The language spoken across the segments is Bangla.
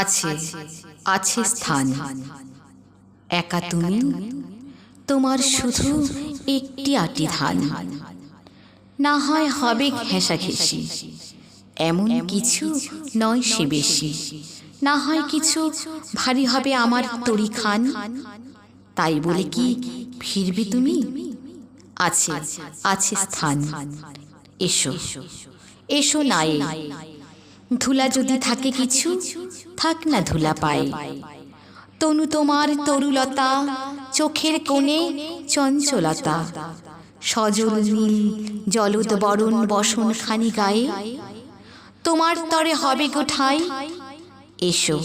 আছে আছে স্থান। একা তুমি তোমার শুধু একটি আটি ধান না হয় হবে ঘেঁষাঘেঁষি। এমন কিছু নয় সে বেশি। না হয় কিছু ভারী হবে আমার তরি খান তাই বলে কি ফিরবে তুমি? আছে আছে স্থান। এসো। এসো। নাই ধুলা যদি থাকে কিছু থাক না ধুলা পায় তনু তোমার তরুলতা, চোখের কোণে চঞ্চলতা। সজল নীল, জলদ বরণ বসন খানি গায়ে। তোমার তরে হবে গোঠাই এসো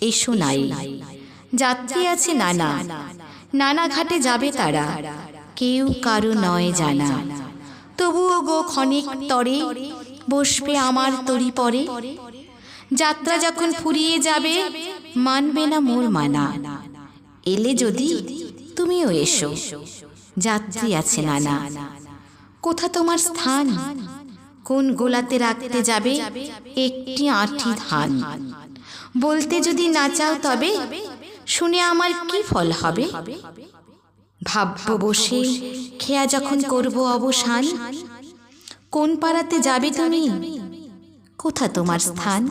এসো নাই। যাত্রী আছে নানা। নানা ঘাটে যাবে তারা। কেউ কারও নয় জানা। তবুও গো ক্ষণিক তরে বসবে আমার তরি পরে। যাত্রা যখন ফুরিয়ে যাবে, মানবে না মোর মানা। এলে যদি তুমিও এসো। যাত্রী আছে নানা। কোথা তোমার স্থান? কোন গোলাতে রাখতে যাবে? একটি আঁটি ধান। বলতে যদি না চাও তবে, শুনে আমার কি ফল হবে? ভাবব বসে খেয়া যখন করব অবসান, কোন পাড়াতে যাবে তুমি? কোথা তোমার স্থান?